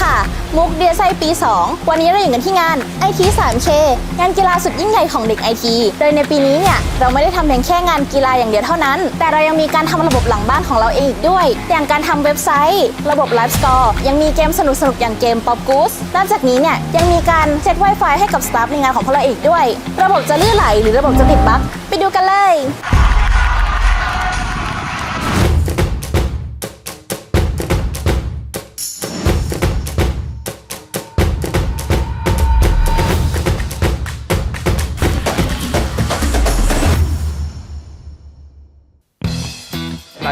ค่ะ มุกเดียไซปี 2 วันนี้เราอยู่กันที่งาน IT 3K งานกีฬาสุดยิ่งใหญ่ของเด็ก IT โดยในปีนี้เนี่ย เราไม่ได้ทำเพียงแค่งานกีฬาอย่างเดียวเท่านั้น แต่เรายังมีการทำระบบหลังบ้านของเราเองอีกด้วย อย่างการทำเว็บไซต์ ระบบไลฟ์สตอร์ยังมีเกมสนุกๆอย่างเกม Pop Goose นอกจากนี้เนี่ยยังมีการเช็ค Wi-Fi ให้กับสตาฟในงานของพวกเราอีกด้วย ระบบจะลื่นไหลหรือระบบจะติดบั๊กไปดูกันเลย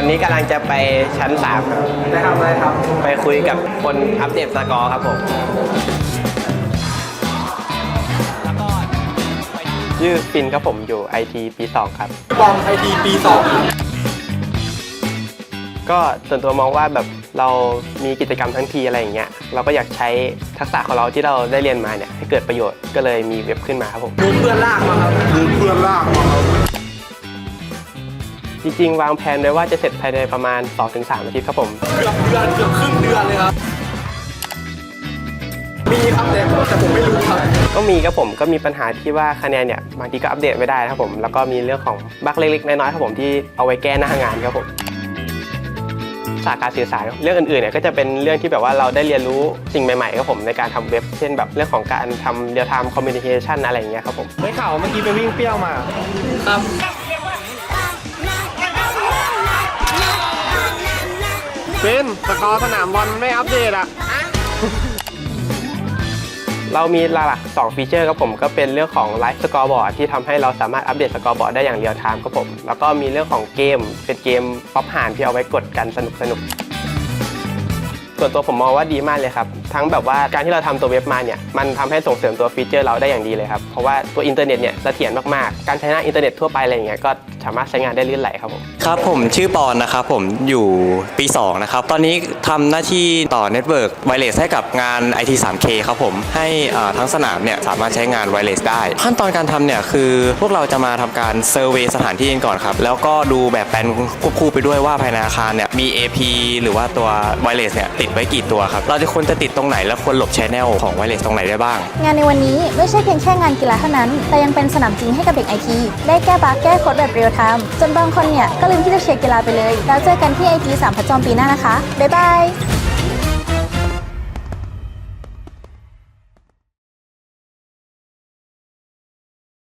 อนนี้กำลังจะไปชั้น3ครับไปทำอะไรครับ ไปคุยกับคนอัปเดตสกอร์ครับผมชื่อปินครับผมอยู่ IT ปี 2 ครับ บอมไอทีปีสองก็ส่วนตัวมองว่าแบบเรามีกิจกรรมทั้งทีอะไรอย่างเงี้ยเราก็อยากใช้ทักษะของเราที่เราได้เรียนมาเนี่ยให้เกิดประโยชน์ก็เลยมีเว็บขึ้นมาครับผม ดูเพื่อนลากมาครับดูเพื่อนลากมาครับ จริงๆ วางแผนไว้ว่าจะเสร็จภายในประมาณ 2-3 อาทิตย์ครับผม เกือบเดือนเกือบครึ่งเดือนเลยครับ มีครับแต่แต่ผมไม่รู้ครับ ก็มีครับผมก็มีปัญหาที่ว่าคะแนนเนี่ยบางทีก็อัปเดตไม่ได้นะครับผม แล้วก็มีเรื่องของบั๊กเล็กๆ น้อยๆครับผมที่เอาไว้แก้หน้างานครับผมสาขาสื่อสารเรื่องอื่นๆเนี่ยก็จะเป็นเรื่องที่แบบว่าเราได้เรียนรู้สิ่งใหม่ๆครับผมในการทำเว็บ เช่นแบบเรื่องของการทำ real time communication อะไรอย่างเงี้ยครับผมได้ข่าวเมื่อกี้ไปวิ่งเปรี้ยวมาครับ เป็นสกอร์สนามบอลไม่อัปเดตอะ เรามีหลักๆ2ฟีเจอร์ครับผมก็เป็นเรื่องของไลฟ์สกอร์บอร์ดที่ทำให้เราสามารถอัปเดตสกอร์บอร์ดได้อย่างเรียลไทม์ครับผม แล้วก็มีเรื่องของเกมเป็นเกมป๊อปหานที่เอาไว้กดกันสนุกสนุกๆส่วนตัวผมมองว่าดีมากเลยครับ ทั้งแบบว่าการที่เราทำตัวเว็บมาเนี่ยมันทำให้ส่งเสริมตัวฟีเจอร์เราได้อย่างดีเลยครับ เพราะว่าตัวอินเทอร์เน็ตเนี่ยเสถียรมากๆ การใช้หน้าอินเทอร์เน็ตทั่วไปอะไรอย่างเงี้ยก็สามารถใช้งานได้ลื่นไหลครับผมครับผมชื่อปอนนะครับผมอยู่ปี2นะครับตอนนี้ทำหน้าที่ต่อเน็ตเวิร์กไวเลสให้กับงาน IT 3K ครับผมให้อ่าทั้งสนามเนี่ยสามารถใช้งานไวเลสได้ ขั้นตอนการทำเนี่ยคือพวกเราจะมาทำการเซอร์เวยสถานที่กันก่อนครับแล้วก็ดูแบบแปลนควบคู่ไปด้วยว่าภายในอาคารเนี่ยมี AP หรือว่าตัวไวเลสเนี่ยติดไว้กี่ตัวครับเราจะควรจะติดตรงไหนและควรหลบชแนลของไวเลสตรงไหนได้บ้าง งานในวันนี้ไม่ใช่เพียงแค่งานกีฬาเท่านั้น แต่ยังเป็นสนามจริงให้กับเด็กไอทีได้แก้บั๊กแก้โค้ดแบบเรียลไทม์จนบางคนเนี่ยก็ลืมที่จะเชียร์กีฬาไปเลย แล้วเจอกันที่ไอทีสามพระจอมปีหน้านะคะบ๊ายบาย